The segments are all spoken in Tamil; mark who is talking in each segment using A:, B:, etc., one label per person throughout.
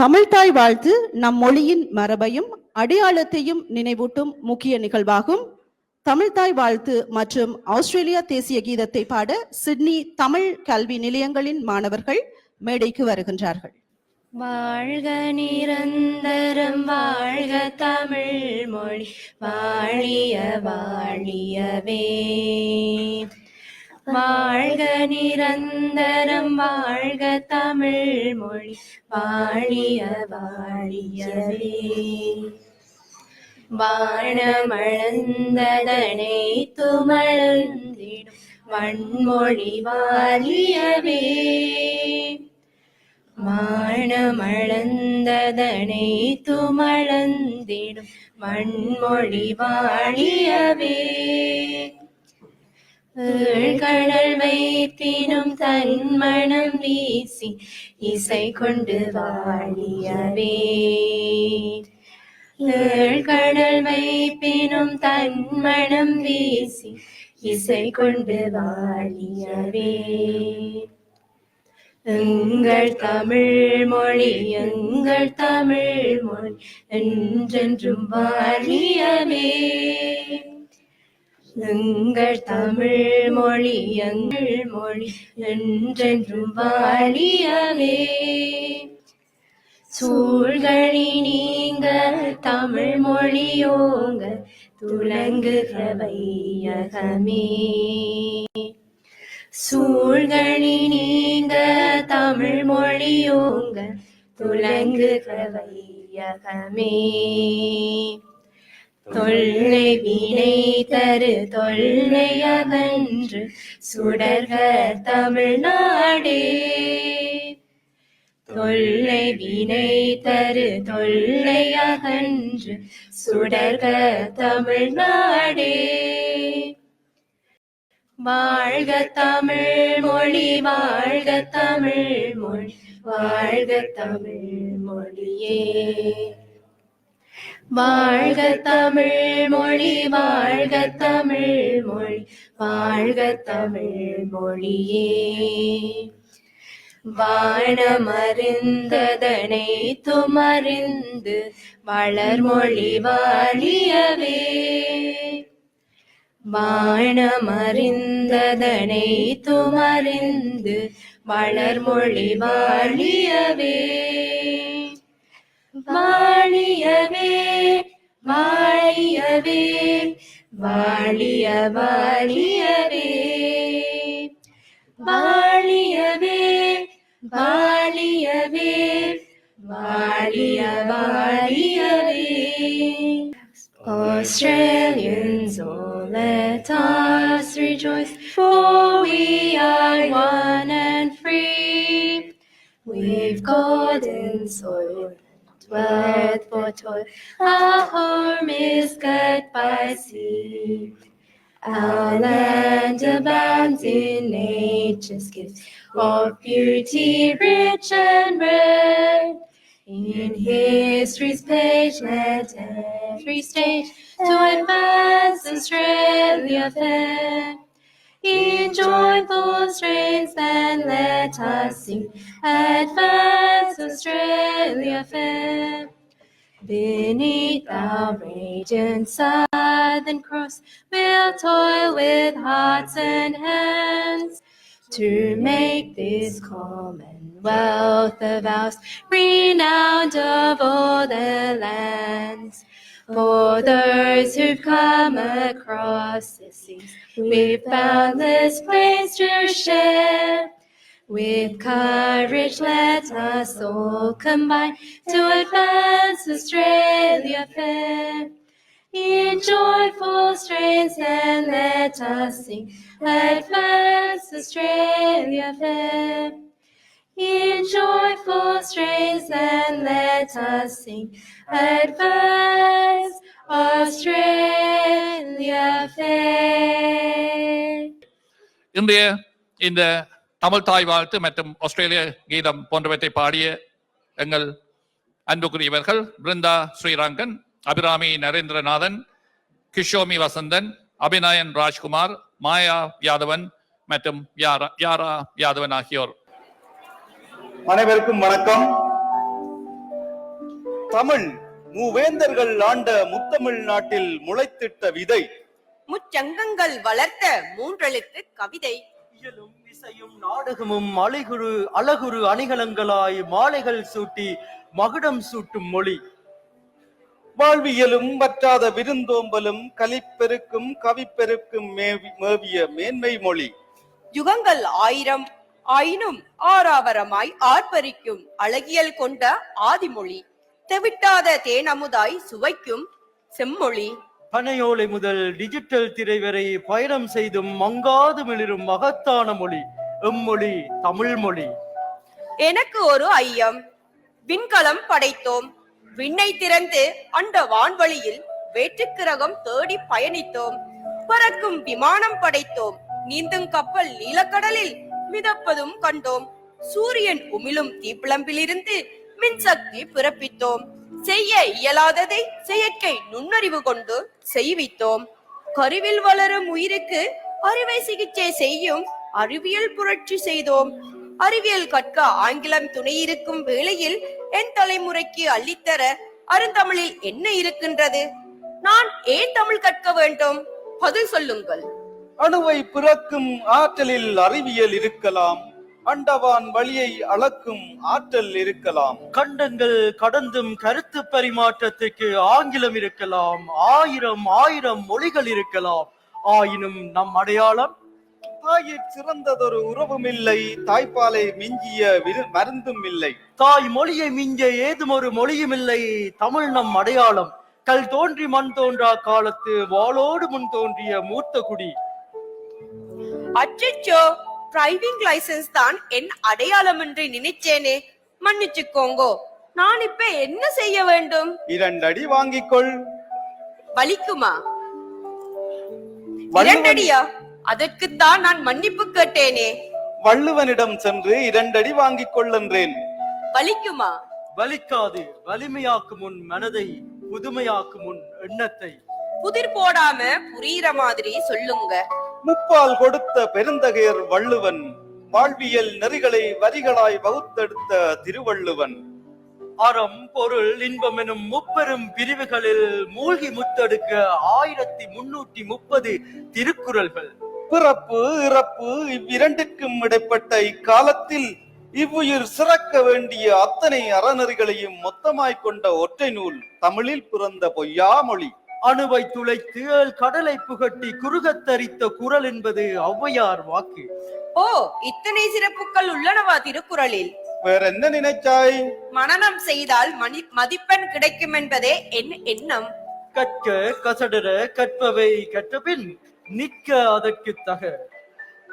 A: தமிழ்தாய் வாழ்த்து நம் மொழியின் மரபையும் அடையாளத்தையும் நினைவூட்டும் முக்கிய நிகழ்வாகும். தமிழ்தாய் வாழ்த்து மற்றும் ஆஸ்திரேலியா தேசிய கீதத்தை பாட சிட்னி தமிழ் கல்வி நிலையங்களின் மாணவர்கள் மேடைக்கு வருகின்றார்கள்.
B: வாழ்க நிரந்தரம் வாழ்க தமிழ் மொழி வாழிய வாழியவே. வாழ்க நிரந்தரம் வாழ்க தமிழ் மொழி வாழிய வாழியவே. வானமளந்ததனை துமழ்ந்திடும் வன்மொழி வாழியவே. மானமளந்ததனை துமழந்திடும் மண்மொழி வாழியவே. கடல் வைத்தினும் தன்மணம் வீசி இசை கொண்டு வாழியவே. கடல் வைப்பினும் தன்மணம் வீசி இசை கொண்டு வாழியவே. எங்கள் தமிழ் மொழி எங்கள் தமிழ் மொழி என்றென்றும் வாழியவே. எங்கள் தமிழ் மொழி எங்கள் மொழி என்றென்றும் வாழியவே சூழ்களி நீங்க தமிழ் மொழியோங்க துலங்குகிற வையகமே சூழ்கழி நீங்க தமிழ் மொழியோங்க துலங்குகிற வையகமே தொல்லை வினை தரு தொல்லையகன்று சுடர்க தமிழ்நாடே. தொல்லை வினை தரு தொல்லையகன்று சுடர்க தமிழ்நாடே. வாழ்க தமிழ் மொழி வாழ்க தமிழ் மொழி வாழ்க தமிழ் மொழியே வாழ்க தமிழ் மொழி வாழ்க தமிழ் மொழி வாழ்க தமிழ் மொழியே. வானமறிந்ததனை துமறிந்து வளர்மொழி வாழியவே. வானமறிந்ததனை துமறிந்து வளர்மொழி வாழியவே. வாழியவே வாழியவே வாழிய வாழியவே வாழியவே வாழியவே வாழிய வாழியவே Australians, oh, let us rejoice, for we are one and free. We've golden soil, dwelleth for toil, our home is good by sea. Our land abounds in nature's gifts, of beauty rich and rare. In history's page, let every stage to advance Australia fair. In joyful strains, then let us sing, advance Australia fair. Beneath our radiant southern cross, we'll toil with hearts and hands to make this commonwealth of ours renowned of all the lands. For those who've come across the seas, we've found this place to share. With courage, let us all combine to advance Australia fair. In joyful strains, then let us sing, advance Australia fair. In joyful strains, then let us sing, advance Australia fair.
C: இன்றைய இந்த தமிழ் தாய் வாழ்த்து மற்றும் ஆஸ்திரேலிய கீதம் போன்றவற்றை பாடிய எங்கள் அன்புக்குரியவர்கள் பிருந்தா ஸ்ரீரங்கன் அபிராமி நரேந்திரநாதன் கிஷோமி வசந்தன் அபிநயன் ராஜ்குமார் மாயா யாதவன் மற்றும் யாரா யாரா யாதவன் ஆகியோர்.
D: அனைவருக்கும் வணக்கம். தமிழ் மூவேந்தர்கள் ஆண்ட முத்தமிழ் நாட்டில் முளைத்திட்ட விதை.
E: முச்சங்கங்கள் வளர்த்த மூன்றெழுத்து கவிதை.
F: இயலும் இசையும் நாடகமும் அழகுரு அழகுரு அணிகலங்களாய் மாலைகள் சூட்டி மகுடம் சூட்டும் மொழி.
D: வாழ்வியலும் வற்றாத விருந்தோம்பலும் கலிப்பெருக்கும் கவிப்பெருக்கும் மேவி மேவிய மேன்மை மொழி.
E: யுகங்கள் ஆயிரம் ஆயினும் ஆறாவரமாய் ஆர்ப்பரிக்கும் அழகியல் கொண்ட ஆதிமொழி. தெவிட்டாத தேனமுதாய் சுவைக்கும் செம்மொழி.
F: பனையோலை முதல் டிஜிட்டல் திரை வரை பயணம் செய்தும் மங்காது மிளிரும் மகத்தான மொழி எம்மொழி தமிழ் மொழி.
E: எனக்கு ஒரு ஐயம். விண்கலம் படைத்தோம். விண்ணை திறந்து அந்த வான்வழியில் வேற்றுக்கிரகம் தேடி பயணித்தோம். பறக்கும் விமானம் படைத்தோம். நீந்தும் கப்பல் நீலக்கடலில் மிதப்பதும் கண்டோம். சூரியன் உமிழும் தீப்பிளம்பிலிருந்து மின்சக்தி பிறப்பித்தோம். செய்ய இயலாததை செயற்கை நுண்ணறிவு கொண்டு செய்வித்தோம். கருவில் வளரும் உயிருக்கு அறுவை சிகிச்சை செய்யும் அறிவியல் புரட்சி செய்தோம். அறிவியல் கற்க ஆங்கிலம் துணை இருக்கும் வேளையில் என் தலைமுறைக்கு அள்ளித்தர அருந்தமிழில் என்ன இருக்கின்றது? நான் ஏன் தமிழ் கற்க வேண்டும்? பதில் சொல்லுங்கள்.
D: அணுவை பிறக்கும் ஆற்றலில் அறிவியல் இருக்கலாம். அண்டவான் வழியை அளக்கும் ஆற்றல் இருக்கலாம்.
F: கண்டங்கள் கடந்தும் கருத்து பரிமாற்றத்துக்கு ஆங்கிலம் இருக்கலாம். ஆயிரம் ஆயிரம் மொழிகள் இருக்கலாம். ஆயினும் நம் அடையாளம்?
D: தாயிற் சிறந்ததொரு உறவும் இல்லை தாய்ப்பாலை மிஞ்சிய விரு- மருந்தும் இல்லை.
F: தாய் மொழியை மிஞ்ச ஏதும் ஒரு மொழியும் இல்லை. தமிழ் நம் அடையாளம். கல் தோன்றி மண் தோன்றா காலத்து வாளோடு முன் தோன்றிய மூத்த குடி.
E: அச்சச்சோ! டிரைவிங் லைசென்ஸ் தான் என் அடையாளம் என்று நினைச்சேனே. மன்னிச்சுக்கோங்கோ. நான் இப்ப என்ன செய்ய வேண்டும்?
D: இரண்டடி வாங்கிக்கொள்.
E: வலிக்குமா? இரண்டடியா? அதற்குத்தான் நான் மன்னிப்பு கேட்டேனே.
D: வள்ளுவனிடம் சென்று இரண்டடி வாங்கிக் கொள் என்றேன்.
E: வலிக்குமா?
F: வலிக்காது. வலிமையாக்கும் உன் மனதை புதுமையாக்கும் உன் எண்ணத்தை.
E: புதிர் போடாம புரியுற மாதிரி சொல்லுங்க.
D: முப்பால் கொடுத்த பெருந்தகையர் வள்ளுவன் வாழ்வியல் நெறிகளை வரிகளாய் வகுத்தெடுத்த திருவள்ளுவன்.
F: அறம் பொருள் இன்பம் எனும் முப்பெரும் பிரிவுகளில் மூழ்கி முத்தெடுக்க ஆயிரத்தி முன்னூற்றி முப்பது திருக்குறள்கள்.
D: பிறப்பு இறப்பு இவ்விரண்டிற்கும் இடைப்பட்ட இக்காலத்தில் இவ்வுயிர் சிறக்க வேண்டிய அத்தனை அறநெறிகளையும் மொத்தமாய்க் கொண்ட ஒற்றை நூல் தமிழில் பிறந்த பொய்யா மொழி
F: அணுவை துளைத்து கடலை புகட்டி குறுகத் தரித்த குரல் என்பது ஔவையார் வாக்கு.
E: ஓ இத்தனை சிறப்புகள் உள்ளனவா திருக்குறளில்?
D: வேற என்ன நினைச்சாய்?
E: மனனம் செய்தால் மணி மதிப்பெண் கிடைக்கும் என்பதே என் எண்ணம்.
F: கற்க கசடர கற்பவை கற்றபின் நிற்க அதற்கு தக.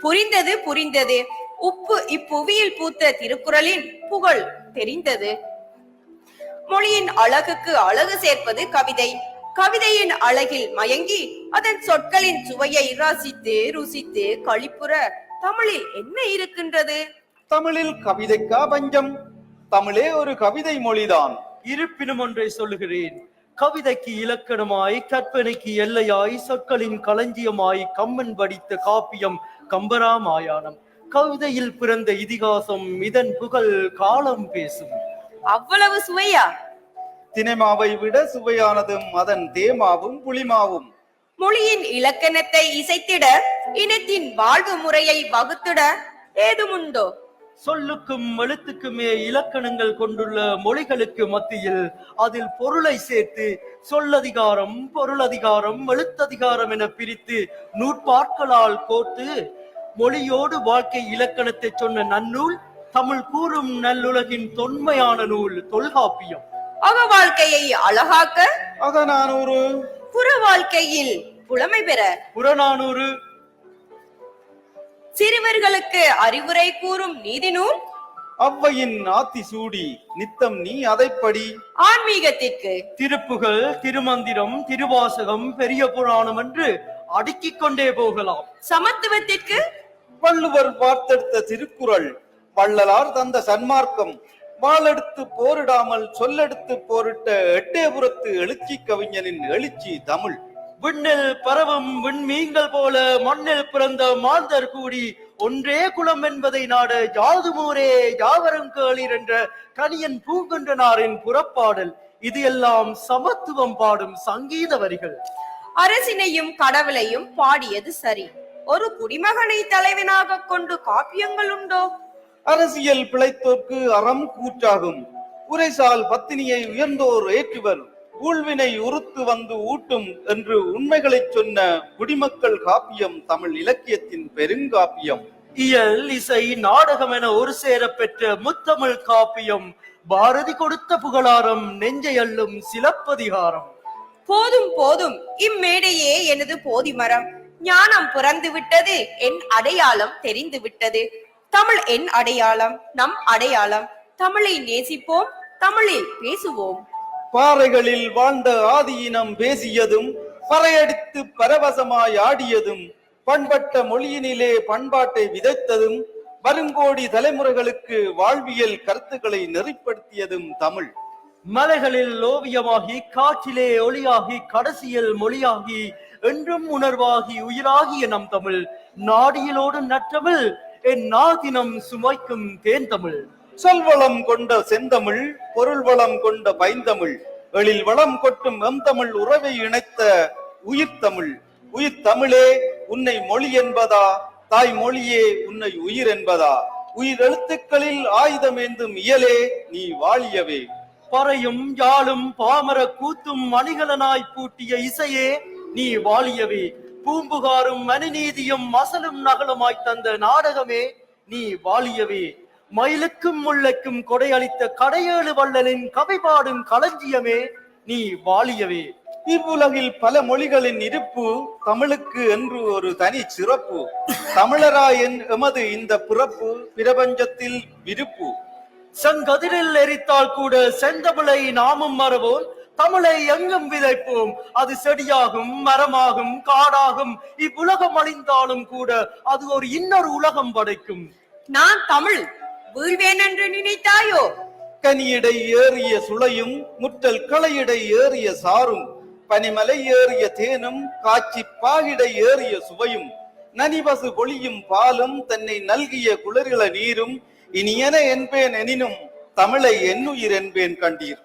E: புரிந்தது புரிந்தது. உப்பு இப்புவியில் பூத்த திருக்குறளின் புகழ் தெரிந்தது. மொழியின் அழகுக்கு அழகு சேர்ப்பது கவிதை. கவிதையின் அழகில் மயங்கி அதன் சொற்களின் சுவையை ரசித்து ருசித்து களிப்புற தமிழில் என்ன இருக்கின்றது?
D: தமிழில் கவிதைக்கா பஞ்சம். தமிழே ஒரு கவிதை மொழிதான்.
F: இருப்பினும் ஒன்றை சொல்லுகிறேன். கவிதைக்கு இலக்கணமாய் கற்பனைக்கு எல்லையாய் சொற்களின் களஞ்சியமாய் கம்மன் வடித்த காப்பியம் கம்பராமாயாணம் கவிதையில் பிறந்த இதிகாசம் இதன் புகழ் காலம் பேசும்.
E: அவ்வளவு சுவையா?
D: சினிமாவை விட சுவையானதும் அதன் தேமாவும் புளிமாவும்.
E: மொழியின் இலக்கணத்தை இசைத்திட இனத்தின் வாழ்வு முறையை வகுத்திட ஏதுமுண்டோ?
F: சொல்லுக்கும் எழுத்துக்குமே இலக்கணங்கள் கொண்டுள்ள மொழிகளுக்கு மத்தியில் அதில் பொருளை சேர்த்து சொல்லதிகாரம் பொருளதிகாரம் எழுத்ததிகாரம் என பிரித்து நூற்பாட்களால் கோர்த்து மொழியோடு வாழ்க்கை இலக்கணத்தை சொன்ன நன்னூல் தமிழ் கூறும் நல்லுலகின் தொன்மையான நூல் தொல்காப்பியம்.
E: அக வாழ்க்கையை அழகாக்க
D: அகநானூறு
E: புற வாழ்க்கையில் புலமை பெற
F: புறநானூறு
E: சிறுவர்களுக்கு அறிவுரை கூறும் நீதி நூல்
D: அவ்வையின் ஆத்தி சூடி நித்தம் நீ அதைப்படி.
E: ஆன்மீகத்திற்கு
F: திருப்புகள் திருமந்திரம் திருவாசகம் பெரிய புராணம் என்று அடுக்கிக் கொண்டே போகலாம்.
E: சமத்துவத்திற்கு
D: வள்ளுவர் பார்த்தெடுத்த திருக்குறள் வள்ளலார் தந்த சன்மார்க்கம் வாளெடுத்து போரிடாமல் சொல்லெடுத்து போரிட்ட எட்டயபுரத்து எழுச்சி கவிஞனின் எழுச்சி தமிழ்.
F: விண்ணில் பரவும் விண்மீன்கள் போல மண்ணில் பிறந்த மாந்தர் கூடி ஒன்றே குலம் என்பதை நாட யாதுமூரே யாவரும் கேளீர் என்ற கனியன் பூங்குன்றனாரின் புறப்பாடல். இது எல்லாம் சமத்துவம் பாடும் சங்கீத வரிகள்.
E: அரசினையும் கடவுளையும் பாடியது சரி. ஒரு குடிமகனை தலைவனாக கொண்டு காப்பியங்கள் உண்டோ?
D: அரசியல் பிழைத்தோர்க்கு அறம் கூற்றாகும். உரைசால் பத்தினியை உயர்ந்தோர் ஏற்றுவர். ஊழ்வினை உறுத்து வந்து ஊட்டும் என்று உண்மைகளைச் சொன்ன குடிமக்கள் காப்பியம் தமிழ் இலக்கியத்தின் பெருங்காப்பியம்.
F: இயல் இசை நாடகம் என ஒரு சேர பெற்ற முத்தமிழ் காப்பியம் பாரதி கொடுத்த புகழாரம் நெஞ்சை அள்ளும் சிலப்பதிகாரம்.
E: போதும் போதும். இம்மேடையே எனது போதிமரம். ஞானம் பிறந்து விட்டது என் அடையாளம் தெரிந்து விட்டது தமிழ் என் அடையாளம் நம் அடையாளம். தமிழை நேசிப்போம் தமிழில் பேசுவோம்.
D: பாறைகளில் வாழ்ந்த ஆதியினம் பேசியதும் பறையடித்து பரவசமாய் ஆடியதும் பண்பட்ட மொழியினிலே பண்பாட்டை விதைத்ததும் வருங்கோடி தலைமுறைகளுக்கு வாழ்வியல் கருத்துக்களை நெறிப்படுத்தியதும் தமிழ்.
F: மலைகளில் ஓவியமாகி காற்றிலே ஒளியாகி கடைசியில் மொழியாகி என்றும் உணர்வாகி உயிராகிய நம் தமிழ். நாடியிலோடு நற்றமிழ் என் நாதினம் சுமைக்கும் தேந்தமிழ்
D: சொல்வளம் கொண்ட செந்தமிழ் பொருள் வளம் கொண்ட பைந்தமிழ். எழில் வளம் கொட்டும் எந்தமிழ் உறவை இணைத்த உயிர் தமிழ் உயிர் தமிழே உன்னை மொழி என்பதா? தாய் மொழியே உன்னை உயிர் என்பதா? உயிர் எழுத்துக்களில் ஆயுதமேந்தும் இயலே நீ வாழியவே.
F: பறையும் யாழும் பாமர கூத்தும் அணிகலனாய் பூட்டிய இசையே நீ வாழியவே. பூம்புகாரும் மணிநீதியும் மசலும் நகலுமாய் தந்த நாடகமே நீ வாழியவே. மயிலுக்கும் முல்லைக்கும் கொடையளித்த கடையேழு வள்ளலின் கவி பாடும் களஞ்சியமே நீ வாழியவே.
D: இவ்வுலகில் பல மொழிகளின் இருப்பு தமிழுக்கு என்று ஒரு தனி சிறப்பு. தமிழராயின் எமது இந்த பிறப்பு பிரபஞ்சத்தில் விருப்பு.
F: செங்கதிரில் எரித்தால் கூட செந்தமிழை நாமும் மறவோம். தமிழை எங்கும் விதைப்போம். அது செடியாகும் மரமாகும் காடாகும். இவ்வுலகம் அழிந்தாலும் கூட அது ஒரு இன்னொரு உலகம் படைக்கும்.
E: நான் தமிழ். வீழ்வேன் என்று நினைத்தாயோ?
D: கனியிடை ஏறிய சுளையும் முற்றல் களையிடை ஏறிய சாரும். பனிமலை ஏறிய தேனும் காட்சி பாகிடை ஏறிய சுவையும். நனிபசு பொழியும் பாலும் தன்னை நல்கிய குளிர்கள நீரும் இனியன என்பேன் எனினும் தமிழை என்னுயிர் என்பேன் கண்டீர்.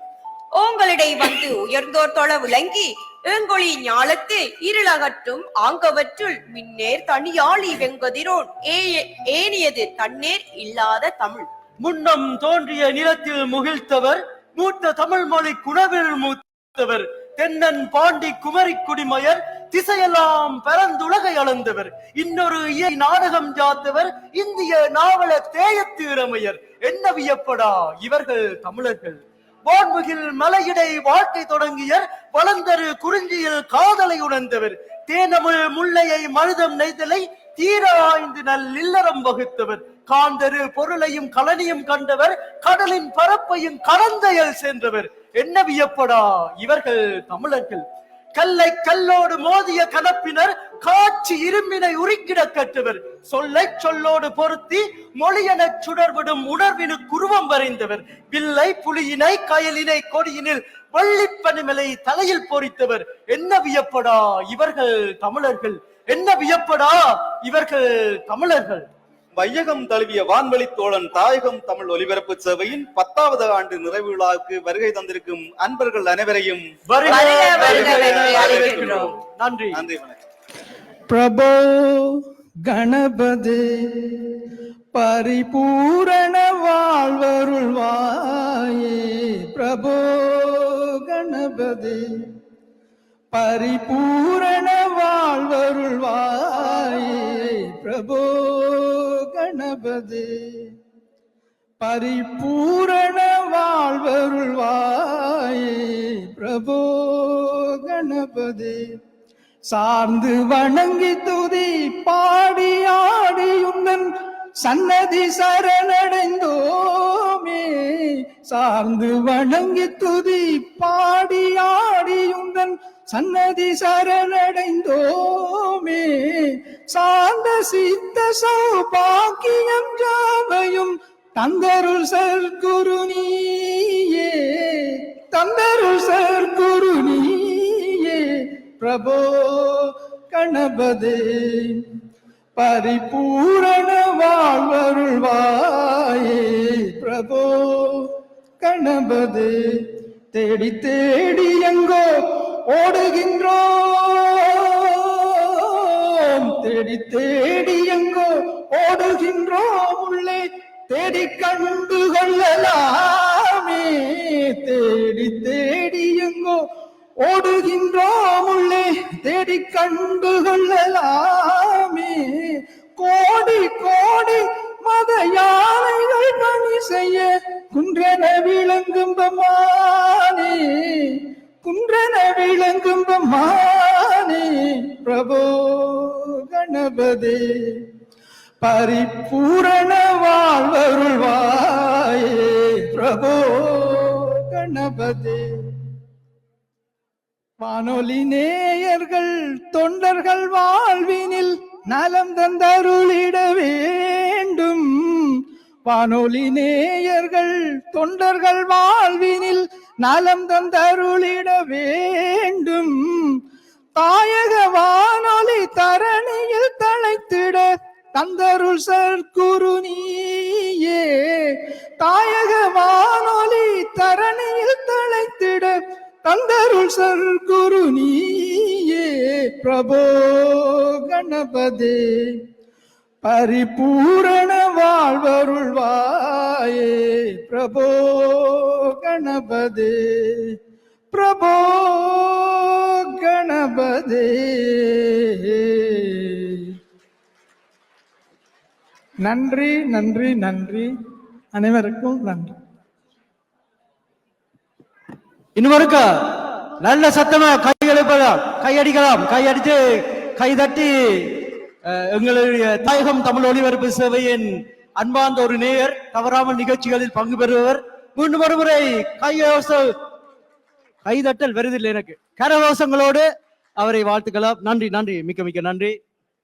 E: ஓங்களிடை வந்து உயர்ந்தோர் தொழ விளங்கி ஏங்கொழி ஞாலத்து இருளகற்றும் ஆங்கவற்றுள் மின்னேர் தனியாளி வெங்கதிரோன் ஏ- ஏனியது தண்ணீர் இல்லாத தமிழ்.
F: முன்னம் தோன்றிய நிலத்தில் முகிழ்த்தவர் மூத்த தமிழ் மொழி குணவில் மூத்தவர். தென்னன் பாண்டி குமரி குடிமயர் திசையெல்லாம் பரந்துலகை அளந்தவர். இன்னொரு இயை நாடகம் ஜாத்தவர் இந்திய நாவல தேயத்து இளமையர் என்ன வியப்படா இவர்கள் தமிழர்கள். வான்முகில் மலையிடை வாழ்க்கை தொடங்கியர் வளர்ந்தரு குறிஞ்சியில் காதலை உணர்ந்தவர். தேனமிழ் முல்லையை மழுதம் நெய்தலை தீர ஆய்ந்து நல் இல்லறம் வகுத்தவர். காந்தரு பொருளையும் கலனியும் கண்டவர் கடலின் பரப்பையும் கலந்தையல் சென்றவர் என்ன வியப்படா இவர்கள் தமிழர்கள். கல்லை கல்லோடு மோதிய கலப்பினர் காட்சி இரும்பினை உருக்கிட கற்றவர். சொல்லை சொல்லோடு பொருத்தி மொழியெனச் சுடர்விடும் உணர்வினு குருவம் வரைந்தவர். வில்லை புலியினை கயலினை கொடியினில் வள்ளிப்பனிமலை தலையில் பொறித்தவர். என்ன வியப்படா இவர்கள் தமிழர்கள்? என்ன வியப்படா இவர்கள் தமிழர்கள்?
D: வையகம் தழுவிய வான்வழி தோழன் தாயகம் தமிழ் ஒலிபரப்பு சேவையின் பத்தாவது ஆண்டு நிறைவு விழாவுக்கு வருகை தந்திருக்கும் அன்பர்கள் அனைவரையும்
F: நன்றி.
D: நன்றி வணக்கம்.
G: பிரபோ கணபதி பரிபூரண வாழ்வருள்வாயே பிரபோ கணபதி பரிபூரண வாழ்வருள்வாயே பிரபோ கணபதி பரிபூரண வாழ்வருள்வாயே பிரபோ கணபதி சார்ந்து வணங்கி துதி பாடி ஆடி உந்தன் சன்னதி சரணடைந்தோமே. சார்ந்து வணங்கி துதி பாடி ஆடி உந்தன் சன்னதி சரணடைந்தோமே. சார்ந்த சித்த சௌபாக்கியம் ஜாவையும் தந்தருள் சர்க்குரு நீயே. தந்தருள் சர்க்குரு நீயே. பிரபோ கணபதே பரிபூரண வாழ்வருள்வாயே பிரபோ கணபதே. தேடி தேடி எங்கோ ஓடுகின்றோம். தேடி தேடி எங்கோ ஓடுகின்றோம். உள்ளே தேடி கண்டு கொள்ளலாமே. தேடி தேடி ஓடுகின்றோம் உள்ளே. தேடி கண்டு கொள்ளலாமே கோடி கோடி மத யானைகள் பணி செய்ய. குன்றென விளங்கும் பமானே குன்றென விளங்கும் பமானே பிரபோ கணபதே. பரிபூரண வாழ்வருள்வாயே. பிரபோ கணபதே. வானொலி நேயர்கள் தொண்டர்கள் வாழ்வினில் நலம் தந்தருளிட வேண்டும். வானொலி நேயர்கள் தொண்டர்கள் வாழ்வினில் நலம் தந்தருளிட வேண்டும். தாயக வானொலி தரணியில் தழைத்திட தந்தருள் சற்குரு நீயே. தாயக வானொலி தரணியில் தழைத்திட தந்தருள் சர் பிரபோ கணபதி பரிபூரண வாழ்வருள்வாயே. பிரபோ கணபதி பிரபோ கணபதி. நன்றி நன்றி நன்றி. அனைவருக்கும் நன்றி.
F: இன்னும் இருக்கா? நல்ல சத்தமா கை எழுப்பலாம் கையடிக்கலாம். கையடித்து கை தட்டி எங்களுடைய தாயகம் தமிழ் ஒளிபரப்பு சேவையின் அன்பார்ந்த ஒரு நேயர் தவறாமல் நிகழ்ச்சிகளில் பங்கு பெறுபவர். மீண்டும் ஒருமுறை கையோச கைதட்டல் வருதில்லை எனக்கு. கரகோசங்களோடு அவரை வாழ்த்துக்கலாம். நன்றி நன்றி. மிக்க மிக்க நன்றி.